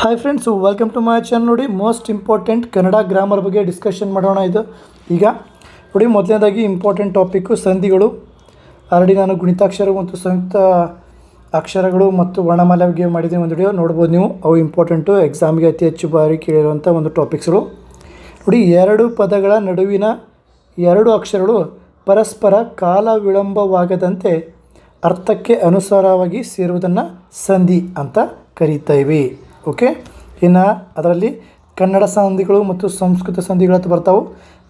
Hi friends welcome to my channel ನೋಡಿ most important Kannada grammar ಬಗ್ಗೆ discussion ಮಾಡೋಣ ಇದು. ಈಗ, ನೋಡಿ, ಮೊದಲನೇದಾಗಿ ಇಂಪಾರ್ಟೆಂಟ್ ಟಾಪಿಕ್ಕು ಸಂಧಿಗಳು. ಆಲ್ರೆಡಿ ನಾನು ಗುಣಿತಾಕ್ಷರ ಮತ್ತು ಸಂಯುಕ್ತ ಅಕ್ಷರಗಳು ಮತ್ತು ವರ್ಣಮಾಲೆ ಬಗ್ಗೆ ಮಾಡಿದ್ದೀನಿ ಒಂದು ವಿಡಿಯೋ ನೋಡ್ಬೋದು ನೀವು ಅವು ಇಂಪಾರ್ಟೆಂಟು ಎಕ್ಸಾಮ್ಗೆ ಅತಿ ಹೆಚ್ಚು ಬಾರಿ ಕೇಳಿರುವಂಥ ಒಂದು ಟಾಪಿಕ್ಸ್ಗಳು ನೋಡಿ, ಎರಡು ಪದಗಳ ನಡುವಿನ ಎರಡು ಅಕ್ಷರಗಳು ಪರಸ್ಪರ ಕಾಲ ವಿಳಂಬವಾಗದಂತೆ ಅರ್ಥಕ್ಕೆ ಅನುಸಾರವಾಗಿ ಸೇರುವುದನ್ನು ಸಂಧಿ ಅಂತ ಕರೀತೇವೆ ಓಕೆ ಇನ್ನು ಅದರಲ್ಲಿ ಕನ್ನಡ ಸಂಧಿಗಳು ಮತ್ತು ಸಂಸ್ಕೃತ ಸಂಧಿಗಳು ಅಂತ ಬರ್ತಾವೆ.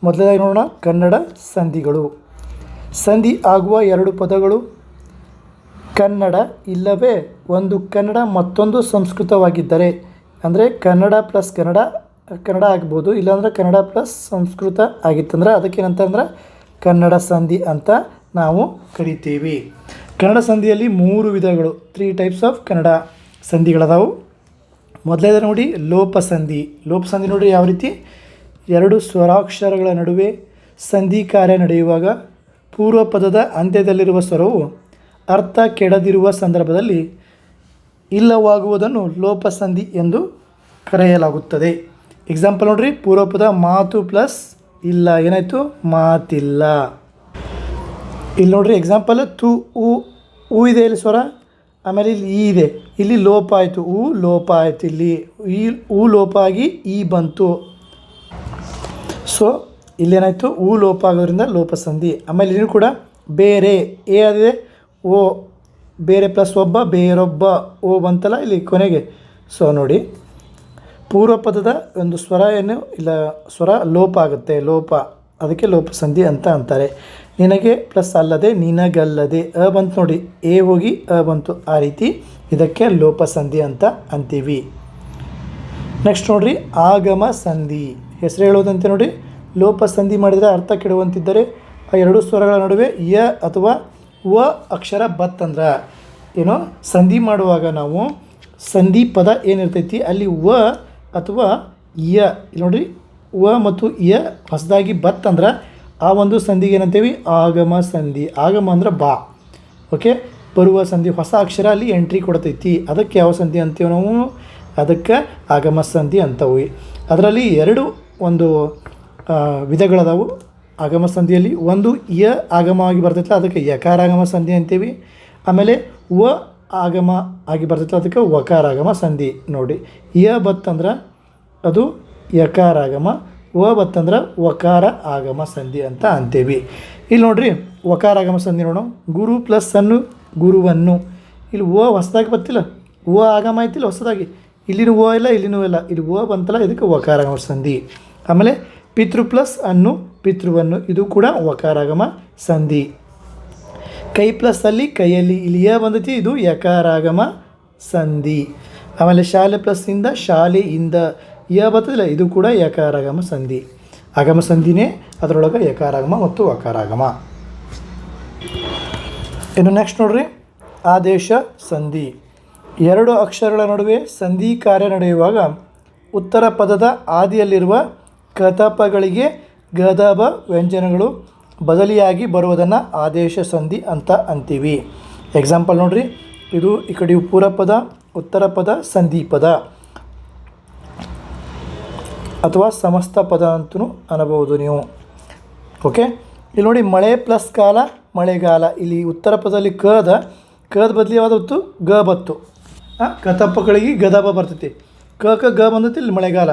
ಮೊದಲನೇದಾಗಿ ನೋಡೋಣ ಕನ್ನಡ ಸಂಧಿಗಳು. ಸಂಧಿ ಆಗುವ ಎರಡು ಪದಗಳು ಕನ್ನಡ ಇಲ್ಲವೇ ಒಂದು ಕನ್ನಡ ಮತ್ತೊಂದು ಸಂಸ್ಕೃತವಾಗಿದ್ದರೆ. ಅಂದರೆ ಕನ್ನಡ ಪ್ಲಸ್ ಕನ್ನಡ ಕನ್ನಡ ಆಗ್ಬೋದು. ಇಲ್ಲಾಂದ್ರೆ ಕನ್ನಡ ಪ್ಲಸ್ ಸಂಸ್ಕೃತ ಆಗಿತ್ತಂದ್ರೆ ಅದಕ್ಕೇನಂತಂದ್ರೆ ಕನ್ನಡ ಸಂಧಿ ಅಂತ ನಾವು ಕರಿತೀವಿ. ಕನ್ನಡ ಸಂಧಿಯಲ್ಲಿ ಮೂರು ವಿಧಗಳು. ತ್ರೀ ಟೈಪ್ಸ್ ಆಫ್ ಕನ್ನಡ ಸಂಧಿಗಳದಾವು. ಮೊದಲೇದ ನೋಡಿ ಲೋಪಸಂಧಿ. ಲೋಪಸಂಧಿ ಲೋಪ ಸಂಧಿ ನೋಡಿ ಯಾವ ರೀತಿ? ಎರಡು ಸ್ವರಾಕ್ಷರಗಳ ನಡುವೆ ಸಂಧಿ ಕಾರ್ಯ ನಡೆಯುವಾಗ ಪೂರ್ವ ಪದದ ಅಂತ್ಯದಲ್ಲಿರುವ ಸ್ವರವು ಅರ್ಥ ಕೆಡದಿರುವ ಸಂದರ್ಭದಲ್ಲಿ ಇಲ್ಲವಾಗುವುದನ್ನು ಲೋಪಸಂಧಿ ಎಂದು ಕರೆಯಲಾಗುತ್ತದೆ. ಎಕ್ಸಾಂಪಲ್ ನೋಡ್ರಿ, ಪೂರ್ವಪದ ಮಾತು ಪ್ಲಸ್ ಇಲ್ಲ, ಏನಾಯಿತು? ಮಾತಿಲ್ಲ. ಇಲ್ಲಿ ನೋಡ್ರಿ ಎಕ್ಸಾಂಪಲ್ ತು, ಉ ಊ ಇದೆ ಇಲ್ಲಿ ಸ್ವರ. ಆಮೇಲೆ ಇಲ್ಲಿ ಈ ಇದೆ. ಇಲ್ಲಿ ಲೋಪ ಆಯಿತು. ಹೂ ಲೋಪ ಆಯಿತು. ಇಲ್ಲಿ ಈ ಹೂ ಲೋಪ ಆಗಿ ಈ ಬಂತು. ಸೊ ಇಲ್ಲೇನಾಯಿತು? ಹೂ ಲೋಪ ಆಗೋದ್ರಿಂದ ಲೋಪಸಂಧಿ ಆಮೇಲೆ ಇಲ್ಲಿ ಕೂಡ ಬೇರೆ. ಏ ಆದಿದೆ ಓ. ಬೇರೆ ಪ್ಲಸ್ ಒಬ್ಬ, ಬೇರೊಬ್ಬ. ಓ ಬಂತಲ್ಲ ಇಲ್ಲಿ ಕೊನೆಗೆ. ಸೊ ನೋಡಿ. ಪೂರ್ವ ಪದದ ಒಂದು ಸ್ವರ ಏನು? ಇಲ್ಲ, ಸ್ವರ ಲೋಪ ಆಗುತ್ತೆ. ಲೋಪ. ಅದಕ್ಕೆ ಲೋಪ ಸಂಧಿ ಅಂತ ಅಂತಾರೆ. ನಿನಗೆ ಪ್ಲಸ್ ಅಲ್ಲದೆ ನಿನಗಲ್ಲದೆ ಅ ಬಂತು ನೋಡಿ. ಎ ಹೋಗಿ ಅ ಬಂತು. ಆ ರೀತಿ ಇದಕ್ಕೆ ಲೋಪ ಸಂಧಿ ಅಂತ ಅಂತೀವಿ. ನೆಕ್ಸ್ಟ್ ನೋಡ್ರಿ, ಆಗಮ ಸಂಧಿ. ಹೆಸರು ಹೇಳೋದಂತೆ ನೋಡಿ. ಲೋಪ ಸಂಧಿ ಮಾಡಿದರೆ ಅರ್ಥ ಕೆಡುವಂತಿದ್ದರೆ ಆ ಎರಡು ಸ್ವರಗಳ ನಡುವೆ ಯ ಅಥವಾ ವ ಅಕ್ಷರ ಬತ್ತಂದ್ರೆ ಏನೋ, ಸಂಧಿ ಮಾಡುವಾಗ ನಾವು ಸಂಧಿ ಪದ ಏನಿರ್ತೈತಿ, ಅಲ್ಲಿ ವ ಅಥವಾ ಯ. ನೋಡಿರಿ, ವ ಮತ್ತು ಯ ಹೊಸದಾಗಿ ಬತ್ತಂದ್ರೆ ಆ ಒಂದು ಸಂಧಿಗೆ ಏನಂತೀವಿ? ಆಗಮ ಸಂಧಿ. ಆಗಮ ಅಂದ್ರೆ ಬಾ. ಓಕೆ ಬರುವ ಸಂಧಿ, ಹೊಸ ಅಕ್ಷರ ಅಲ್ಲಿ ಎಂಟ್ರಿ ಕೊಡ್ತೈತಿ. ಅದಕ್ಕೆ ಯಾವ ಸಂಧಿ ಅಂತೀವಿ ನಾವು? ಅದಕ್ಕೆ ಆಗಮ ಸಂಧಿ ಅಂತವು. ಅದರಲ್ಲಿ ಎರಡು ಒಂದು ವಿಧಗಳದಾವು. ಆಗಮ ಸಂಧಿಯಲ್ಲಿ ಒಂದು ಯ ಆಗಮವಾಗಿ ಬರ್ತೈತಲ್ಲ ಅದಕ್ಕೆ ಯಕಾರಾಗಮ ಸಂಧಿ ಅಂತೀವಿ. ಆಮೇಲೆ ವ ಆಗಮ ಆಗಿ ಬರ್ತೈತಲ್ಲ ಅದಕ್ಕೆ ವಕಾರಾಗಮ ಸಂಧಿ. ನೋಡಿ, ಯ ಬತ್ತಂದ್ರೆ ಅದು ಯಕಾರಾಗಮ ವ ಬತ್ತಂದ್ರೆ ವಕಾರ ಆಗಮ ಸಂಧಿ ಅಂತ ಅಂತೀವಿ. ಇಲ್ಲಿ ನೋಡ್ರಿ ವಕಾರಾಗಮ ಸಂಧಿ ನೋಡೋಣ. ಗುರು ಪ್ಲಸ್ ಅನ್ನು ಗುರುವನ್ನು. ಇಲ್ಲಿ ಓ ಹೊಸದಾಗಿ ಬತ್ತಿಲ್ಲ ಓ ಆಗಮ ಐತಿಲ್ಲ ಹೊಸದಾಗಿ. ಇಲ್ಲಿನೂ ಓ ಇಲ್ಲ, ಇಲ್ಲಿನೂ ಇಲ್ಲ. ಇಲ್ಲಿ ಓ ಬಂತಲ್ಲ, ಇದಕ್ಕೆ ವಕಾರಾಗಮ ಸಂಧಿ. ಆಮೇಲೆ ಪಿತೃ ಪ್ಲಸ್ ಅನ್ನು, ಪಿತೃವನ್ನು, ಇದು ಕೂಡ ವಕಾರಾಗಮ ಸಂಧಿ. ಕೈ ಪ್ಲಸ್ ಅಲ್ಲಿ, ಕೈಯಲ್ಲಿ ಇಲ್ಲಿ ಯ ಬಂದೈತಿ, ಇದು ಯಕಾರಾಗಮ ಸಂಧಿ. ಆಮೇಲೆ ಶಾಲೆ ಪ್ಲಸ್ ಇಂದ, ಶಾಲೆಯಿಂದ ಯ ಬರ್ತದಿಲ್ಲ ಇದು ಕೂಡ ಏಕಾರಾಗಮ ಸಂಧಿ. ಆಗಮ ಸಂಧಿನೇ ಅದರೊಳಗೆ ಏಕಾರಾಗಮ ಮತ್ತು ವಕಾರಾಗಮ ಇನ್ನು ನೆಕ್ಸ್ಟ್ ನೋಡ್ರಿ. ಆದೇಶ ಸಂಧಿ. ಎರಡು ಅಕ್ಷರಗಳ ನಡುವೆ ಸಂಧಿ ಕಾರ್ಯ ನಡೆಯುವಾಗ ಉತ್ತರ ಪದದ ಆದಿಯಲ್ಲಿರುವ ಕತಪಗಳಿಗೆ ಗದಬ ವ್ಯಂಜನಗಳು ಬದಲಿಯಾಗಿ ಬರುವುದನ್ನು ಆದೇಶ ಸಂಧಿ ಅಂತ ಅಂತೀವಿ. ಎಕ್ಸಾಂಪಲ್ ನೋಡ್ರಿ. ಇದು ಈ ಕಡೆ ಪೂರ್ವ ಪದ ಉತ್ತರ ಪದ, ಸಂಧಿ ಪದ. ಅಥವಾ ಸಮಸ್ತ ಪದ ಅಂತಲೂ ಅನ್ನಬಹುದು ನೀವು. ಓಕೆ ಇಲ್ಲಿ ನೋಡಿ ಮಳೆ ಪ್ಲಸ್ ಕಾಲ ಮಳೆಗಾಲ. ಇಲ್ಲಿ ಉತ್ತರ ಪದದಲ್ಲಿ ಕದ ಕದ ಬದಲಿ ಯಾವ್ದು ಗ ಬತ್ತು. ಆ, ಕತಪ್ಪಗಳಿಗೆ ಗದಬ ಬರ್ತೈತಿ. ಕ ಕ ಗ ಬಂದೈತಿ ಇಲ್ಲಿ ಮಳೆಗಾಲ.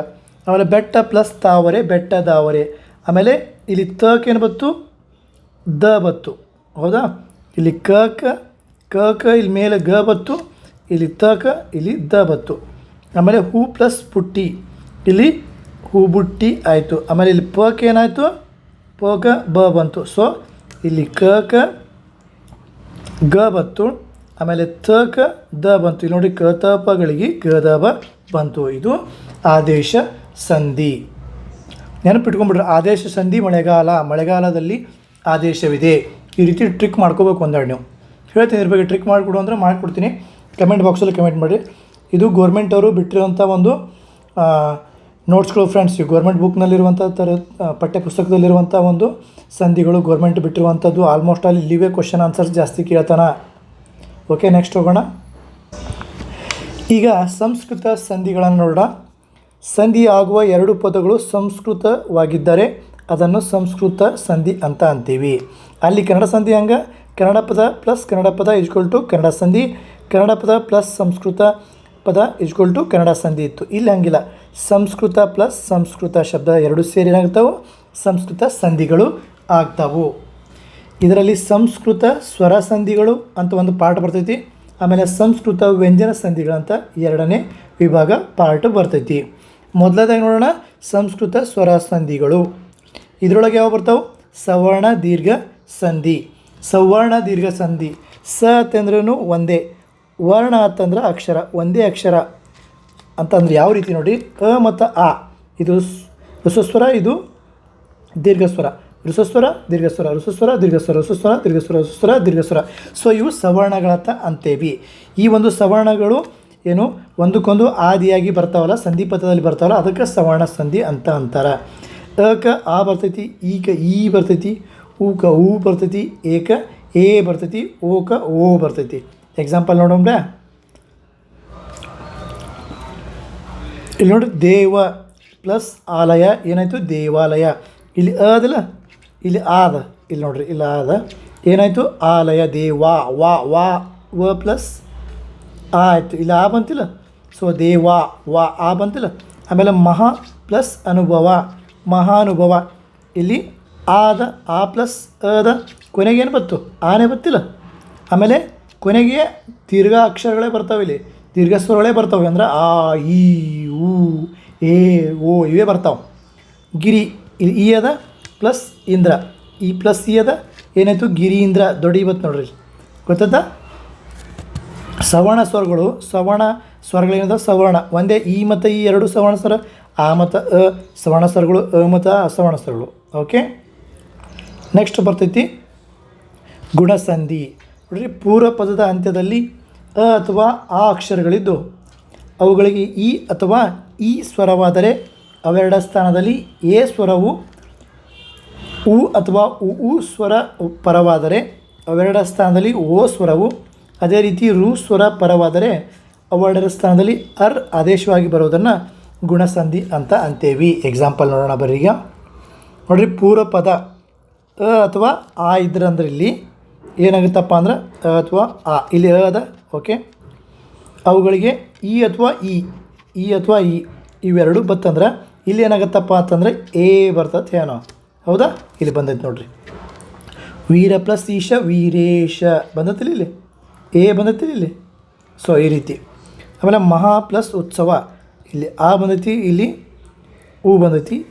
ಆಮೇಲೆ ಬೆಟ್ಟ ಪ್ಲಸ್ ತಾವರೆ ಬೆಟ್ಟ ದಾವರೆ. ಆಮೇಲೆ ಇಲ್ಲಿ ತಕ್ ಏನು ಬತ್ತು? ದ ಬತ್ತು. ಹೌದಾ? ಇಲ್ಲಿ ಕ ಕ ಕ ಕ ಇಲ್ಲಿ ಮೇಲೆ ಗ ಬತ್ತು ಇಲ್ಲಿ ತ ಕ ಇಲ್ಲಿ ದ ಬತ್ತು. ಆಮೇಲೆ ಹೂ ಪ್ಲಸ್ ಪುಟ್ಟಿ. ಇಲ್ಲಿ ಹೂ ಬುಟ್ಟಿ ಆಯಿತು. ಆಮೇಲೆ ಇಲ್ಲಿ ಪಕ್ ಏನಾಯಿತು? ಪ ಕ ಬ ಬಂತು. ಸೊ ಇಲ್ಲಿ ಕ ಕ, ಗ ಬಂತು. ಆಮೇಲೆ ತ, ಕ, ದ ಬಂತು. ಇಲ್ಲಿ ನೋಡಿ ಕ ತ ಗ ದ ಬ ಬಂತು ಇದು. ಆದೇಶ ಸಂಧಿ. ನೆನಪಿಟ್ಕೊಂಡ್ಬಿಟ್ರೆ ಆದೇಶ ಸಂಧಿ ಮಳೆಗಾಲ. ಮಳೆಗಾಲದಲ್ಲಿ ಆದೇಶವಿದೆ. ಈ ರೀತಿ ಟ್ರಿಕ್ ಮಾಡ್ಕೋಬೇಕು ಒಂದೆರಡು ನೀವು. ಹೇಳ್ತೀನಿ ಇದ್ರ ಬಗ್ಗೆ ಟ್ರಿಕ್ ಮಾಡಿಕೊಡು ಅಂದರೆ ಮಾಡಿಕೊಡ್ತೀನಿ. ಕಮೆಂಟ್ ಬಾಕ್ಸಲ್ಲಿ ಕಮೆಂಟ್ ಮಾಡಿ ಇದು ಗೌರ್ಮೆಂಟವರು ಬಿಟ್ಟಿರುವಂಥ ಒಂದು ನೋಟ್ಸ್ಗಳು ಫ್ರೆಂಡ್ಸ್ ಈ ಗೋರ್ಮೆಂಟ್ ಬುಕ್ನಲ್ಲಿರುವಂಥ ಥರ ಪಠ್ಯ ಪುಸ್ತಕದಲ್ಲಿರುವಂಥ ಒಂದು ಸಂಧಿಗಳು ಗೋರ್ಮೆಂಟ್ ಬಿಟ್ಟಿರುವಂಥದ್ದು ಆಲ್ಮೋಸ್ಟ್ ಅಲ್ಲಿ ಇಲ್ಲಿವೇ ಕ್ವಶನ್ ಆನ್ಸರ್ಸ್ ಜಾಸ್ತಿ ಕೇಳ್ತಾನೆ. ಓಕೆ ನೆಕ್ಸ್ಟ್ ಹೋಗೋಣ. ಈಗ ಸಂಸ್ಕೃತ ಸಂಧಿಗಳನ್ನು ನೋಡೋಣ. ಸಂಧಿ ಆಗುವ ಎರಡು ಪದಗಳು ಸಂಸ್ಕೃತವಾಗಿದ್ದರೆ ಅದನ್ನು ಸಂಸ್ಕೃತ ಸಂಧಿ ಅಂತ ಅಂತೀವಿ. ಅಲ್ಲಿ ಕನ್ನಡ ಸಂಧಿ ಹಂಗೆ, ಕನ್ನಡ ಪದ ಪ್ಲಸ್ ಕನ್ನಡ ಪದ ಇಜ್ಕೊಲ್ ಟು ಕನ್ನಡ ಸಂಧಿ, ಕನ್ನಡ ಪದ ಪ್ಲಸ್ ಸಂಸ್ಕೃತ. ಪದ ಇಜ್ಕೊಲ್ ಟು ಕನ್ನಡ ಸಂಧಿ ಇತ್ತು. ಇಲ್ಲಿ ಹಂಗಿಲ್ಲ. ಸಂಸ್ಕೃತ ಪ್ಲಸ್ ಸಂಸ್ಕೃತ ಶಬ್ದ ಎರಡು ಸೇರಿ ಏನಾಗ್ತಾವೆ? ಸಂಸ್ಕೃತ ಸಂಧಿಗಳು ಆಗ್ತಾವು. ಇದರಲ್ಲಿ ಸಂಸ್ಕೃತ ಸ್ವರ ಸಂಧಿಗಳು ಅಂತ ಒಂದು ಪಾರ್ಟ್ ಬರ್ತೈತಿ. ಆಮೇಲೆ ಸಂಸ್ಕೃತ ವ್ಯಂಜನ ಸಂಧಿಗಳಂತ ಎರಡನೇ ವಿಭಾಗ ಪಾರ್ಟ್ ಬರ್ತೈತಿ. ಮೊದಲದಾಗಿ ನೋಡೋಣ. ಸಂಸ್ಕೃತ ಸ್ವರ ಸಂಧಿಗಳು. ಇದರೊಳಗೆ ಯಾವ ಬರ್ತಾವೆ? ಸವರ್ಣ ದೀರ್ಘ ಸಂಧಿ. ಸವರ್ಣ ದೀರ್ಘ ಸಂಧಿ. ಸ ಅಂತಂದ್ರೂ ಒಂದೇ. ವರ್ಣ ಅಂತಂದ್ರೆ ಅಕ್ಷರ, ಒಂದೇ ಅಕ್ಷರ ಅಂತಂದ್ರೆ ಯಾವ ರೀತಿ ನೋಡಿ? ಅ ಮತ್ತು ಆ. ಇದು ಋಸುಸ್ವರ ಇದು ದೀರ್ಘಸ್ವರ. ಋಸುಸ್ವರ ದೀರ್ಘಸ್ವರ. ಋಸುಸ್ವರ ದೀರ್ಘಸ್ವರ. ಋಸುಸ್ವರ ದೀರ್ಘಸ್ವರ. ಋಸುಸ್ವರ ದೀರ್ಘಸ್ವರ. ಸೊ ಇವು ಸವರ್ಣಗಳಂತ ಅಂತೇವಿ. ಈ ಒಂದು ಸವರ್ಣಗಳು ಏನು? ಒಂದಕ್ಕೊಂದು ಆದಿಯಾಗಿ ಬರ್ತಾವಲ್ಲ ಸಂಧಿ ಪಥದಲ್ಲಿ ಬರ್ತಾವಲ್ಲ, ಅದಕ್ಕೆ ಸವರ್ಣ ಸಂಧಿ ಅಂತ ಅಂತಾರೆ. ಅಕ ಆ ಬರ್ತೈತಿ ಈಕ ಈ ಬರ್ತೈತಿ ಊಕ ಊ ಬರ್ತೈತಿ ಏಕ ಎ ಬರ್ತೈತಿ ಓಕ ಓ ಬರ್ತೈತಿ. ಎಕ್ಸಾಂಪಲ್ ನೋಡೋಣ ಇಲ್ಲಿ ನೋಡಿ ದೇವ ಪ್ಲಸ್ ಆಲಯ, ಏನಾಯಿತು? ದೇವಾಲಯ. ಇಲ್ಲಿ ಅದಲ್ಲ? ಇಲ್ಲಿ ಆದ ಇಲ್ಲಿ ನೋಡ್ರಿ, ಇಲ್ಲಿ ಆದ ಏನಾಯಿತು? ಆಲಯ, ದೇವಾ, ವಾ ವಾ, ವ ಪ್ಲಸ್ ಆ ಆಯಿತು. ಇಲ್ಲಿ ಆ ಬಂತಿಲ್ಲ? ಸೊ ದೇವಾ, ವಾ, ಆ ಬಂತಿಲ್ಲ? ಆಮೇಲೆ ಮಹಾ ಪ್ಲಸ್ ಅನುಭವ, ಮಹಾನುಭವ. ಇಲ್ಲಿ ಆದ ಆ ಪ್ಲಸ್ ಅದ. ಕೊನೆಗೇನು ಬತ್ತು ಆನೆ ಬತ್ತಿಲ್ಲ ಆಮೇಲೆ ಕೊನೆಗೆ ದೀರ್ಘ ಅಕ್ಷರಗಳೇ ಬರ್ತಾವೆ ಇಲ್ಲಿ. ದೀರ್ಘ ಸ್ವರಗಳೇ ಬರ್ತಾವೆ ಅಂದ್ರೆ ಆ, ಈ ಊ ಏ ಓ ಇವೇ ಬರ್ತಾವೆ. ಗಿರಿ, ಇಲ್ಲಿ ಈ ಅದ ಪ್ಲಸ್ ಇಂದ್ರ. ಈ ಪ್ಲಸ್ ಈ ಅದ, ಏನಾಯಿತು? ಗಿರಿ, ಇಂದ್ರ, ದೊಡ್ಡ ಇವತ್ತು ನೋಡ್ರಿ ಗೊತ್ತದ? ಸವರ್ಣ ಸ್ವರಗಳು, ಸವರ್ಣ ಸ್ವರಗಳೇನದ ಸವರ್ಣ. ಒಂದೇ ಈ ಮತ್ತು ಈ ಎರಡು ಸವರ್ಣ ಸ್ವರ, ಆ ಮತ್ತು ಅ, ಸವರ್ಣ ಸ್ವರಗಳು, ಅ ಮತ್ತು ಆ ಸವರ್ಣ ಸ್ವರಗಳು. ಓಕೆ ನೆಕ್ಸ್ಟ್ ಬರ್ತೈತಿ ಗುಣಸಂಧಿ. ನೋಡ್ರಿ ಪೂರ್ವ ಪದದ ಅಂತ್ಯದಲ್ಲಿ ಅ ಅಥವಾ ಆ ಅಕ್ಷರಗಳಿದ್ದು ಅವುಗಳಿಗೆ ಇ ಅಥವಾ ಈ ಸ್ವರವಾದರೆ ಅವೆರಡ ಸ್ಥಾನದಲ್ಲಿ ಎ ಸ್ವರವು ಉ ಅಥವಾ ಉ ಉ ಸ್ವರ ಪರವಾದರೆ ಅವೆರಡ ಸ್ಥಾನದಲ್ಲಿ ಓ ಸ್ವರವು ಅದೇ ರೀತಿ ರು ಸ್ವರ ಪರವಾದರೆ ಅವೆರಡರ ಸ್ಥಾನದಲ್ಲಿ ಅರ್ ಆದೇಶವಾಗಿ ಬರೋದನ್ನು ಗುಣಸಂಧಿ ಅಂತ ಅಂತೇವಿ. ಎಕ್ಸಾಂಪಲ್ ನೋಡೋಣ ಬರೀಗ. ನೋಡ್ರಿ ಪೂರ್ವ ಪದ ಅ ಅಥವಾ ಆ ಇದ್ರಂದ್ರೆ ಇಲ್ಲಿ ಏನಾಗುತ್ತಪ್ಪ ಅಂದ್ರೆ, ಅ ಅಥವಾ ಆ, ಇಲ್ಲಿ ಅ ಅದ ಓಕೆ ಅವುಗಳಿಗೆ ಈ ಅಥವಾ ಇ ಈ ಅಥವಾ ಇ ಇವೆರಡು ಬತ್ತಂದ್ರೆ ಇಲ್ಲಿ ಏನಾಗುತ್ತಪ್ಪ ಅಂತಂದ್ರೆ ಎ ಬರ್ತದೆ ಏನೋ. ಹೌದಾ? ಇಲ್ಲಿ ಬಂದೈತೆ ನೋಡ್ರಿ. ವೀರ ಪ್ಲಸ್ ಈಶ ವೀರೇಶ. ಬಂದತ್ತಿಲ್ಲ ಇಲ್ಲಿ? ಎ ಬಂದತ್ತಿಲ್ಲ ಇಲ್ಲಿ? ಸೊ ಈ ರೀತಿ. ಆಮೇಲೆ ಮಹಾ ಪ್ಲಸ್ ಉತ್ಸವ. ಇಲ್ಲಿ ಆ ಬಂದೈತಿ, ಇಲ್ಲಿ ಹೂ ಬಂದೈತಿ.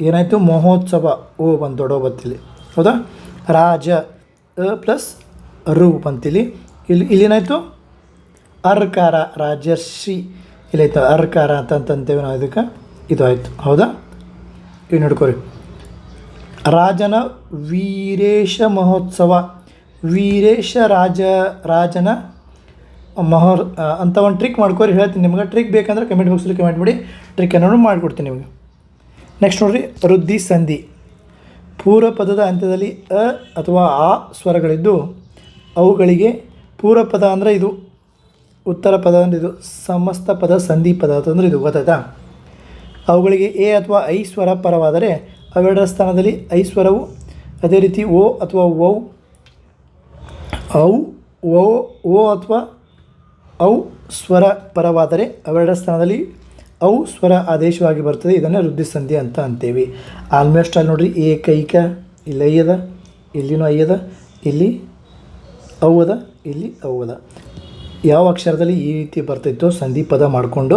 ಏನಾಯಿತು? ಮಹೋತ್ಸವ. ಓ ಬಂದು ದೊಡ್ಡ ಬತ್ತಿಲ್ಲಿ ಹೌದಾ? ರಾಜ. ಪ್ಲಸ್ ರು ಬಂತಿಲ್ಲಿ ಇಲ್ಲಿ, ಇಲ್ಲೇನಾಯಿತು? ಅರ್ಕಾರ ರಾಜರ್ಷಿ. ಇಲ್ಲಾಯ್ತು, ಅರ್ಕಾರ ಅಂತ ಅಂತಂತೇವೆ ನಾವು ಇದಕ್ಕೆ. ಇದು ಆಯಿತು, ಹೌದಾ? ಇವು ನೋಡ್ಕೊರಿ. ರಾಜನ ವೀರೇಶ ಮಹೋತ್ಸವ. ವೀರೇಶ ರಾಜ, ರಾಜನ ಮಹೋರ್ ಅಂತ ಒಂದು ಟ್ರಿಕ್ ಮಾಡ್ಕೊರಿ, ಹೇಳ್ತೀನಿ. ನಿಮ್ಗೆ ಟ್ರಿಕ್ ಬೇಕಂದ್ರೆ ಕಮೆಂಟ್ ಬಾಕ್ಸಲ್ಲಿ ಕಮೆಂಟ್ ಮಾಡಿ. ಟ್ರಿಕ್ ಅನ್ನೋದು ಮಾಡಿಕೊಡ್ತೀನಿ ನಿಮಗೆ. ನೆಕ್ಸ್ಟ್ ನೋಡಿರಿ, ವೃದ್ಧಿ ಸಂಧಿ. ಪೂರ್ವ ಪದದ ಅಂತ್ಯದಲ್ಲಿ ಅ ಅಥವಾ ಆ ಸ್ವರಗಳಿದ್ದು ಅವುಗಳಿಗೆ ಪೂರ್ವ ಪದ ಅಂದರೆ ಇದು ಉತ್ತರ ಪದ ಅಂದರೆ ಇದು ಸಮಸ್ತ ಪದ, ಸಂಧಿ ಪದ ಅಂತಂದ್ರೆ ಇದು ಗೊತ್ತಾಯ್ತಾ? ಅವುಗಳಿಗೆ ಎ ಅಥವಾ ಐ ಸ್ವರ ಪರವಾದರೆ ಅವೆರಡರ ಸ್ಥಾನದಲ್ಲಿ ಐ ಸ್ವರವು ಅದೇ ರೀತಿ ಓ ಅಥವಾ ಓ ಔ ಓ ಓ ಅಥವಾ ಔ ಸ್ವರ ಪರವಾದರೆ ಅವೆರಡರ ಸ್ಥಾನದಲ್ಲಿ ಔ ಸ್ವರ ಆದೇಶವಾಗಿ ಬರ್ತದೆ, ಇದನ್ನು ವೃದ್ಧಿ ಸಂಧಿ ಅಂತ ಅಂತೇವೆ. ಆಲ್ಮೋಸ್ಟ್ ಅಲ್ಲಿ ನೋಡ್ರಿ, ಏಕೈಕ, ಇಲ್ಲಿ ಅದ, ಇಲ್ಲಿನೂ ಅದ, ಇಲ್ಲಿ ಅವದ ಇಲ್ಲಿ ಅವದ ಯಾವ ಅಕ್ಷರದಲ್ಲಿ ಈ ರೀತಿ ಬರ್ತೈತೋ ಸಂಧಿ ಪದ ಮಾಡಿಕೊಂಡು,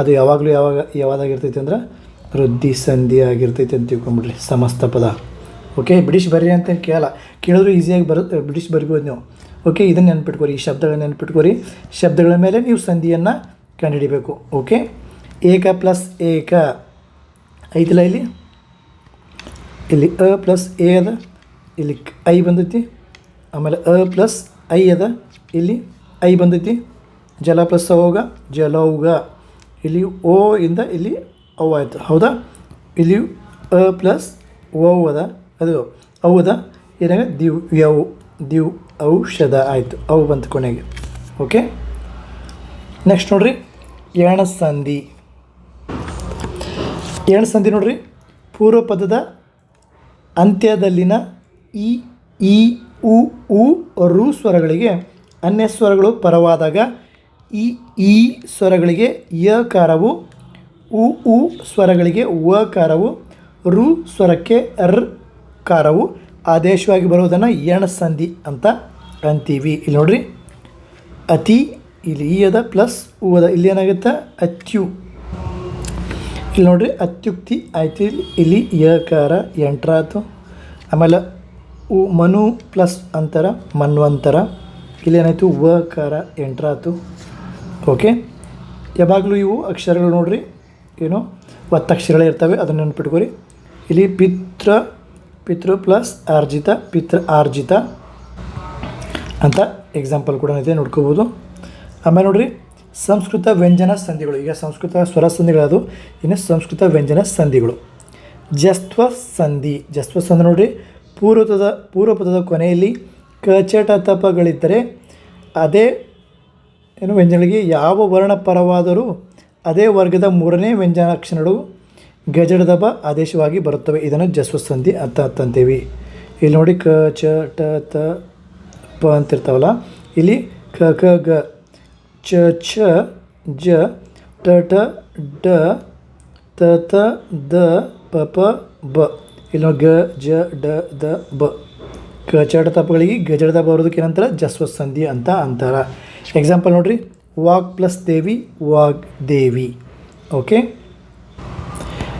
ಅದು ಯಾವಾಗಲೂ ಯಾವಾಗ ಯಾವಾಗಿರ್ತೈತೆ ಅಂದ್ರೆ ವೃದ್ಧಿ ಸಂಧಿ ಆಗಿರ್ತೈತೆ ಅಂತ ತಿಳ್ಕೊಂಬಿಡ್ರಿ, ಸಮಸ್ತ ಪದ. ಓಕೆ ಬ್ರಿಟಿಷ್ ಬರ್ರಿ ಅಂತ ಕೇಳಲ್ಲ. ಕೇಳಿದ್ರು ಈಸಿಯಾಗಿ ಬರ ಬ್ರಿಟಿಷ್ ಬರಿಬೋದು ನೀವು. ಓಕೆ ಇದನ್ನು ನೆನ್ಪಿಟ್ಕೋರಿ, ಈ ಶಬ್ದಗಳನ್ನ ನೆನ್ಪಿಟ್ಕೋರಿ. ಶಬ್ದಗಳ ಮೇಲೆ ನೀವು ಸಂಧಿಯನ್ನು ಕಂಡುಹಿಡಿಬೇಕು. ಓಕೆ ಏಕ ಪ್ಲಸ್ ಏಕ ಐತಿಲ್ಲ ಇಲ್ಲಿ? ಇಲ್ಲಿ ಅ ಪ್ಲಸ್ ಎ ಅದ, ಇಲ್ಲಿ ಐ ಬಂದೈತಿ. ಆಮೇಲೆ ಅ ಪ್ಲಸ್ ಐ ಅದ, ಇಲ್ಲಿ ಐ ಬಂದೈತಿ. ಜಲ ಪ್ಲಸ್ ಅವಾಗ ಜಲೌಗ ಇಲ್ಲಿ ಓ ಇಂದ ಇಲ್ಲಿ ಅವ ಆಯಿತು. ಹೌದಾ? ಇಲ್ಲಿ ಅ ಪ್ಲಸ್ ಓ ಅದ. ಅದು ಅವು ಅದ ಏನಾಗ ದಿವ್ ಯವು ದಿವ್ ಔಷಧ ಆಯಿತು. ಅವು ಬಂತು ಕೊನೆಗೆ. ಓಕೆ ನೆಕ್ಸ್ಟ್ ನೋಡ್ರಿ. ಎಣ ಎಣ ಸಂಧಿ ನೋಡ್ರಿ. ಪೂರ್ವ ಪದದ ಅಂತ್ಯದಲ್ಲಿನ ಇ ಈ ಉ ಉ, ರು ಸ್ವರಗಳಿಗೆ ಅನ್ಯ ಸ್ವರಗಳು ಪರವಾದಾಗ ಈ ಈ ಸ್ವರಗಳಿಗೆ ಯಕಾರವು, ಉ ಉ ಸ್ವರಗಳಿಗೆ ವಕಾರವು, ರು ಸ್ವರಕ್ಕೆ ರ್ ಕಾರವು ಆದೇಶವಾಗಿ ಬರುವುದನ್ನು ಎಣ ಸಂಧಿ ಅಂತ ಅಂತೀವಿ. ಇಲ್ಲಿ ನೋಡ್ರಿ. ಅತಿ, ಇಲ್ಲಿ ಈ ಅದ, ಪ್ಲಸ್ ಉ ಇಲ್ಲಿ ಏನಾಗುತ್ತೆ? ಅತ್ಯು. ಇಲ್ಲಿ ನೋಡ್ರಿ ಅತ್ಯುಕ್ತಿ ಆಯ್ತು ಇಲ್ಲಿ ಯಕಾರ ಎಂಟ್ರಾತು. ಆಮೇಲೆ ಉ ಮನು ಪ್ಲಸ್ ಅಂತರ ಮನ್ವಂತರ ಇಲ್ಲಿ ಏನಾಯಿತು? ವಕಾರ ಎಂಟ್ರಾತು. ಓಕೆ? ಯಾವಾಗಲೂ ಇವು ಅಕ್ಷರಗಳು ನೋಡ್ರಿ. ಏನು? ಒತ್ತಕ್ಷರಗಳೇ ಇರ್ತವೆ, ಅದನ್ನು ನೆನ್ಪಿಟ್ಕೊರಿ. ಇಲ್ಲಿ ಪಿತೃ ಪಿತೃ ಪ್ಲಸ್ ಆರ್ಜಿತ, ಪಿತೃ ಆರ್ಜಿತ ಅಂತ ಎಕ್ಸಾಂಪಲ್ ಕೂಡ ಇದೆ ನೋಡ್ಕೋಬೋದು. ಆಮೇಲೆ ನೋಡ್ರಿ ಸಂಸ್ಕೃತ ವ್ಯಂಜನ ಸಂಧಿಗಳು. ಈಗ ಸಂಸ್ಕೃತ ಸ್ವರ ಸಂಧಿಗಳದು ಇನ್ನು ಸಂಸ್ಕೃತ ವ್ಯಂಜನ ಸಂಧಿಗಳು. ಜಸ್ತ್ವ ಸಂಧಿ. ಜಸ್ತ್ವ ಸಂಧಿ ನೋಡಿರಿ. ಪೂರ್ವಪದ ಪೂರ್ವಪದದ ಕೊನೆಯಲ್ಲಿ ಕಚಟ ತಪಗಳಿದ್ದರೆ ಅದೇ ಏನು ವ್ಯಂಜನಗಳಿಗೆ ಯಾವ ವರ್ಣ ಪರವಾದರೂ ಅದೇ ವರ್ಗದ ಮೂರನೇ ವ್ಯಂಜನ ವ್ಯಂಜನಾಕ್ಷರಗಳು ಗಜಡದಬ ಆದೇಶವಾಗಿ ಬರುತ್ತವೆ. ಇದನ್ನು ಜಸ್ವ ಸಂಧಿ ಅಂತ ಅಂತಂತೀವಿ. ಇಲ್ಲಿ ನೋಡಿ ಕ, ಚ, ಟ, ತ, ಪ ಅಂತಿರ್ತಾವಲ್ಲ. ಇಲ್ಲಿ ಕ ಕ, ಗ ಚ ಛ ಜ ಟ ಟ ಡ ತ ತ ದ ಪ ಪ ಬ ಇಲ್ಲಿ ಗ, ಜ, ಡ, ದ, ಬ. ಕಚಡ ತಪ್ಪಗಳಿಗೆ ಗಜಡದ ಬರೋದಕ್ಕೆ ಏನಂತಾರೆ? ಜಸ್ವ ಸಂಧಿ ಅಂತ ಅಂತಾರೆ. ಎಕ್ಸಾಂಪಲ್ ನೋಡ್ರಿ. ವಾಕ್ ಪ್ಲಸ್ ದೇವಿ, ವಾಗ್ ದೇವಿ. ಓಕೆ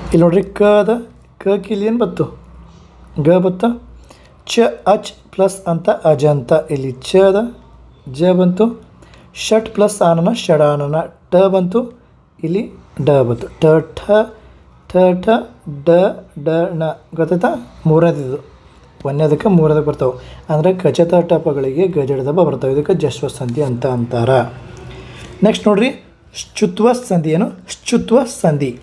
ಇಲ್ಲಿ ನೋಡ್ರಿ ಕ ಅದ. ಕಕ್ಕೆ ಇಲ್ಲಿ ಏನು ಬತ್ತು? ಗ ಬತ್ತ? ಚ ಅಚ್ ಪ್ಲಸ್ ಅಂತ ಅಜಂತ. ಇಲ್ಲಿ ಚ ಅದ. ಜ ಬಂತು. ಷಟ್ ಪ್ಲಸ್ ಆನನ ಷಡಾನನ ಟ ಬಂತು. ಇಲ್ಲಿ ಡ ಬಂತು. ಟ ಠ ಠ ಠ ಡ ಡ ಣ. ಗೊತ್ತಾಯ್ತಾ? ಮೂರನೇದಿದು. ಒಂದನೇದಕ್ಕೆ ಮೂರನೇದಕ್ಕೆ ಬರ್ತಾವೆ. ಅಂದರೆ ಖಚಿತ ಟಪಗಳಿಗೆ ಗಜಡದಬ್ಬ ಬರ್ತಾವೆ. ಇದಕ್ಕೆ ಜಶ್ವ ಸಂಧಿ ಅಂತ ಅಂತಾರ. ನೆಕ್ಸ್ಟ್ ನೋಡ್ರಿ. ಶುತ್ವ ಸಂಧಿ ಏನು ಶುತ್ವ ಸಂಧಿ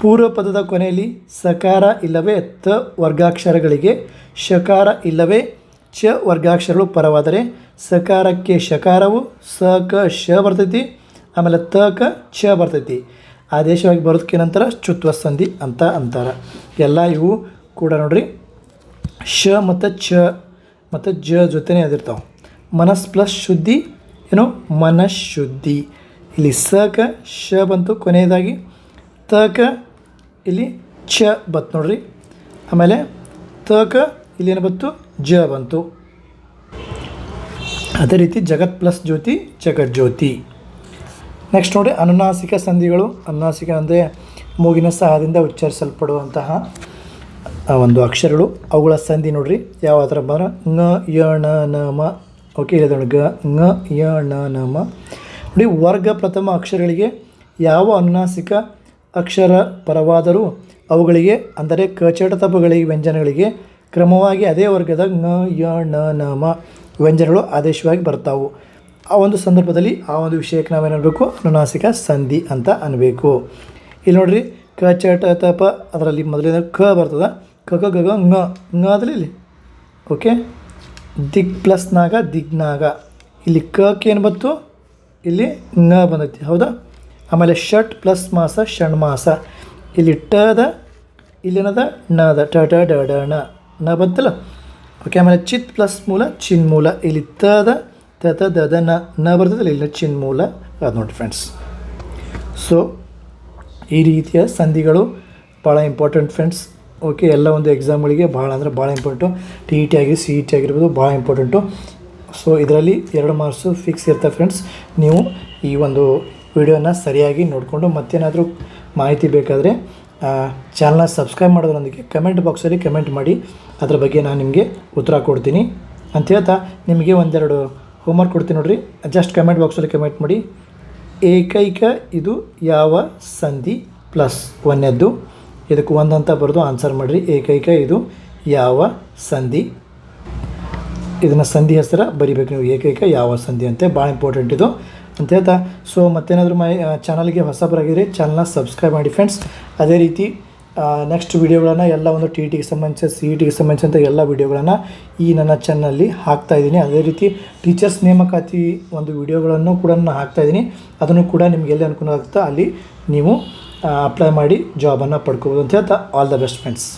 ಪೂರ್ವ ಪದದ ಕೊನೆಯಲ್ಲಿ ಸಕಾರ ಇಲ್ಲವೇ ತ ವರ್ಗಾಕ್ಷರಗಳಿಗೆ ಶಕಾರ ಇಲ್ಲವೇ ಚ ವರ್ಗಾಕ್ಷರಗಳು ಪರವಾದರೆ ಸಕಾರಕ್ಕೆ ಶಕಾರವು ಸ ಕ ಶ ಬರ್ತೈತಿ, ಆಮೇಲೆ ತ ಕ ಛ ಬರ್ತೈತಿ. ಆದೇಶವಾಗಿ ಬರೋದಕ್ಕೆ ನಂತರ ಚುತ್ವ ಸಂಧಿ ಅಂತ ಅಂತಾರೆ. ಎಲ್ಲ ಇವು ಕೂಡ ನೋಡ್ರಿ. ಶ ಮತ್ತು ಛ, ಮತ್ತು ಜ ಜೊತೆನೇ ಅದಿರ್ತಾವೆ. ಮನಸ್ ಪ್ಲಸ್ ಶುದ್ಧಿ, ಏನು? ಮನಃಶುದ್ಧಿ ಇಲ್ಲಿ ಸ ಕ ಶ ಬಂತು ಕೊನೆಯದಾಗಿ. ತ ಕ ಇಲ್ಲಿ ಛ ಬಂತು ನೋಡ್ರಿ. ಆಮೇಲೆ ತ ಕ ಇಲ್ಲಿ ಏನು ಬಂತು? ಜ ಬಂತು. ಅದೇ ರೀತಿ ಜಗತ್ ಪ್ಲಸ್ ಜ್ಯೋತಿ, ಜಗತ್ ಜ್ಯೋತಿ. ನೆಕ್ಸ್ಟ್ ನೋಡಿ, ಅನುನಾಸಿಕ ಸಂಧಿಗಳು. ಅನುನಾಸಿಕ ಅಂದರೆ ಮೂಗಿನ ಸಹಾಯದಿಂದ ಉಚ್ಚರಿಸಲ್ಪಡುವಂತಹ ಒಂದು ಅಕ್ಷರಗಳು. ಅವುಗಳ ಸಂಧಿ ನೋಡ್ರಿ. ಯಾವ ಥರ ಬಂದ್ರೆ ಙ ಯ, ಣ, ನ, ಮ. ಓಕೆ ನೋಡಿ, ಗ ಙ ಯ, ಣ, ನ, ಮ. ನೋಡಿ, ವರ್ಗ ಪ್ರಥಮ ಅಕ್ಷರಗಳಿಗೆ ಯಾವ ಅನುನಾಸಿಕ ಅಕ್ಷರ ಪರವಾದರೂ ಅವುಗಳಿಗೆ, ಅಂದರೆ ಕಚಟ ತಪಗಳಿಗೆ, ವ್ಯಂಜನಗಳಿಗೆ ಕ್ರಮವಾಗಿ ಅದೇ ವರ್ಗದ ಙ ಯ, ಣ, ನ, ಮ. ವ್ಯಂಜನಗಳು ಆದೇಶವಾಗಿ ಬರ್ತಾವು. ಆ ಒಂದು ಸಂದರ್ಭದಲ್ಲಿ ಆ ಒಂದು ವಿಷಯಕ್ಕೆ ನಾವೇನಬೇಕು ಅನುನಾಸಿಕ ಸಂಧಿ ಅಂತ ಅನ್ನಬೇಕು ಇಲ್ಲಿ ನೋಡ್ರಿ, ಕ, ಚ, ಟ ತಪ ಅದರಲ್ಲಿ ಮೊದಲಿನ ಕ ಬರ್ತದೆ. ಕ ಕ, ಗ ಗ, ಂಗ. ಂಗ ಅದರಲ್ಲಿ ಇಲ್ಲಿ. ಓಕೆ ದಿಗ್ ಪ್ಲಸ್ ನಾಗ ದಿಗ್ನಾಗ ಇಲ್ಲಿ ಕಕ್ಕೆ ಏನು ಬಂತು? ಇಲ್ಲಿ ನ ಬಂದೈತಿ. ಹೌದಾ? ಆಮೇಲೆ ಷಟ್ ಪ್ಲಸ್ ಮಾಸ ಷಣ್ಮಾಸ ಇಲ್ಲಿ ಟ ಇಲ್ಲಿ ಏನದ ನ ಅದ ಟ ಟ, ಡ ಡ, ಣ. ನ ಬಂತಲ್ಲ? ಓಕೆ ಆಮೇಲೆ ಚಿತ್ ಪ್ಲಸ್ ಮೂಲ ಚಿನ್ಮೂಲ ಇಲ್ಲಿ ತದ ತದ ದದ ನ ನ ಬರ್ತದಲ್ಲ ಚಿನ್ ಮೂಲ. ಅದು ನೋಡಿ ಫ್ರೆಂಡ್ಸ್ ಸೊ ಈ ರೀತಿಯ ಸಂಧಿಗಳು ಭಾಳ ಇಂಪಾರ್ಟೆಂಟ್ ಫ್ರೆಂಡ್ಸ್ ಓಕೆ ಎಲ್ಲ ಒಂದು ಎಕ್ಸಾಮ್ಗಳಿಗೆ ಭಾಳ ಅಂದರೆ ಭಾಳ ಇಂಪಾರ್ಟೆಂಟು ಟಿ ಇ ಟಿ ಆಗಿ ಸಿ ಇ ಟಿ ಆಗಿರ್ಬೋದು ಭಾಳ ಇಂಪಾರ್ಟೆಂಟು ಸೊ ಇದರಲ್ಲಿ ಎರಡು ಮಾರ್ಕ್ಸು ಫಿಕ್ಸ್ ಇರ್ತವೆ ಫ್ರೆಂಡ್ಸ್ ನೀವು ಈ ಒಂದು ವಿಡಿಯೋನ ಸರಿಯಾಗಿ ನೋಡಿಕೊಂಡು ಮತ್ತೇನಾದರೂ ಮಾಹಿತಿ ಬೇಕಾದರೆ ಚಾನಲ್ನ ಸಬ್ಸ್ಕ್ರೈಬ್ ಮಾಡೋದ್ರೊಂದಿಗೆ ಕಮೆಂಟ್ ಬಾಕ್ಸಲ್ಲಿ ಕಮೆಂಟ್ ಮಾಡಿ. ಅದ್ರ ಬಗ್ಗೆ ನಾನು ನಿಮಗೆ ಉತ್ತರ ಕೊಡ್ತೀನಿ. ಅಂತ ಹೇಳ್ತಾ, ನಿಮಗೆ ಒಂದೆರಡು ಹೋಮ್ವರ್ಕ್ ಕೊಡ್ತೀನಿ ನೋಡಿರಿ. ಜಸ್ಟ್ ಕಮೆಂಟ್ ಬಾಕ್ಸಲ್ಲಿ ಕಮೆಂಟ್ ಮಾಡಿ. ಏಕೈಕ ಇದು ಯಾವ ಸಂಧಿ ಪ್ಲಸ್ ಒಂದನೇದ್ದು ಇದಕ್ಕೆ ಒಂದಂತ ಬರೆದು ಆನ್ಸರ್ ಮಾಡಿರಿ. ಏಕೈಕ ಇದು ಯಾವ ಸಂಧಿ? ಇದನ್ನು ಸಂಧಿ ಹೆಸರ ಬರಿಬೇಕು ನೀವು. ಏಕೈಕ ಯಾವ ಸಂಧಿ ಅಂತ. ಭಾಳ ಇಂಪಾರ್ಟೆಂಟ್ ಇದು. ಅಂತ ಹೇಳ್ತಾ. ಸೊ ಮತ್ತೇನಾದರೂ ಮೈ ಚಾನಲ್ಗೆ ಹೊಸಬರಾಗಿರಿ ಚಾನಲ್ನ ಸಬ್ಸ್ಕ್ರೈಬ್ ಮಾಡಿ ಫ್ರೆಂಡ್ಸ್ ಅದೇ ರೀತಿ ನೆಕ್ಸ್ಟ್ ವೀಡಿಯೋಗಳನ್ನು ಎಲ್ಲ ಒಂದು ಟಿ ಟಿಗೆ ಸಂಬಂಧಿಸಿದ ಸಿ ಇ ಟಿಗೆ ಸಂಬಂಧಿಸಿದಂಥ ಎಲ್ಲ ವೀಡಿಯೋಗಳನ್ನು ಈ ನನ್ನ ಚಾನಲಲ್ಲಿ ಹಾಕ್ತಾ ಇದ್ದೀನಿ. ಅದೇ ರೀತಿ ಟೀಚರ್ಸ್ ನೇಮಕಾತಿ ಒಂದು ವೀಡಿಯೋಗಳನ್ನು ಕೂಡ ನಾನು ಹಾಕ್ತಾ ಇದ್ದೀನಿ. ಅದನ್ನು ಕೂಡ ನಿಮ್ಗೆ ಎಲ್ಲಿ ಅನುಕೂಲ ಆಗುತ್ತೋ ಅಲ್ಲಿ ನೀವು ಅಪ್ಲೈ ಮಾಡಿ ಜಾಬನ್ನು ಪಡ್ಕೋಬೋದು ಅಂತ ಹೇಳ್ತಾ. All the best friends